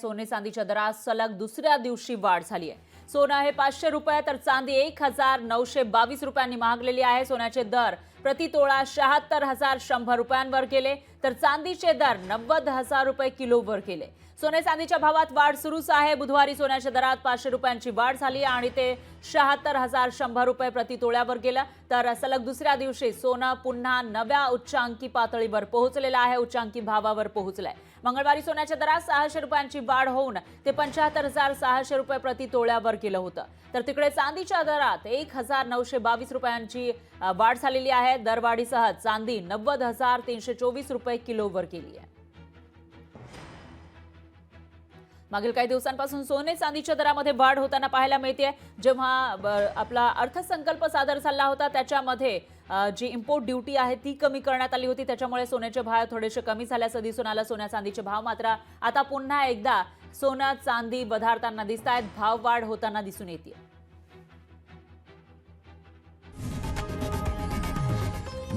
सोने चांदीच्या दरात सलग दुसऱ्या दिवशी वाढ झाली आहे. सोनं हे पाचशे रुपये तर चांदी एक हजार नऊशे बावीस रुपयांनी महागलेली आहे. सोन्याचे दर प्रति तोळा शहात्तर हजार शंभर रुपयांवर गेले तर चांदीचे दर नव्वद हजार रुपये किलोवर गेले. सोने चांदीच्या भावात वाढ सुरूच आहे. बुधवारी सोन्याच्या दरात पाचशे रुपयांची वाढ झाली आणि ते शहात्तर हजार शंभर रुपये प्रति तोळ्यावर गेलं. तर सलग दुसऱ्या दिवशी सोनं पुन्हा नव्या उच्चांकी पातळीवर पोहोचलेलं आहे उच्चांकी भावावर पोहोचलंय. मंगळवारी सोन्याच्या दरात सहाशे रुपयांची वाढ होऊन ते पंच्याहत्तर हजार सहाशे रुपये प्रति तोळ्यावर गेलं होतं. तर तिकडे चांदीच्या दरात एक हजार नऊशे बावीस रुपयांची वाढ झालेली आहे. दरवाढीसह चांदी नव्वद हजार तीनशे चोवीस रुपये किलोवर गेली आहे. मागील काही दिवसांपासून सोने चांदीच्या दरामध्ये वाढ होताना पाहायला मिळते जेव्हा आपला अर्थसंकल्प सादर झाला होता त्याच्यामध्ये जी इम्पोर्ट ड्युटी आहे ती कमी करण्यात आली होती. त्याच्यामुळे सोन्याचे भाव थोडेसे कमी झाल्याचं दिसून आलं. सोन्या चांदीचे भाव मात्र आता पुन्हा एकदा सोना चांदी वधारताना दिसत आहेत भाव वाढ होताना दिसून येते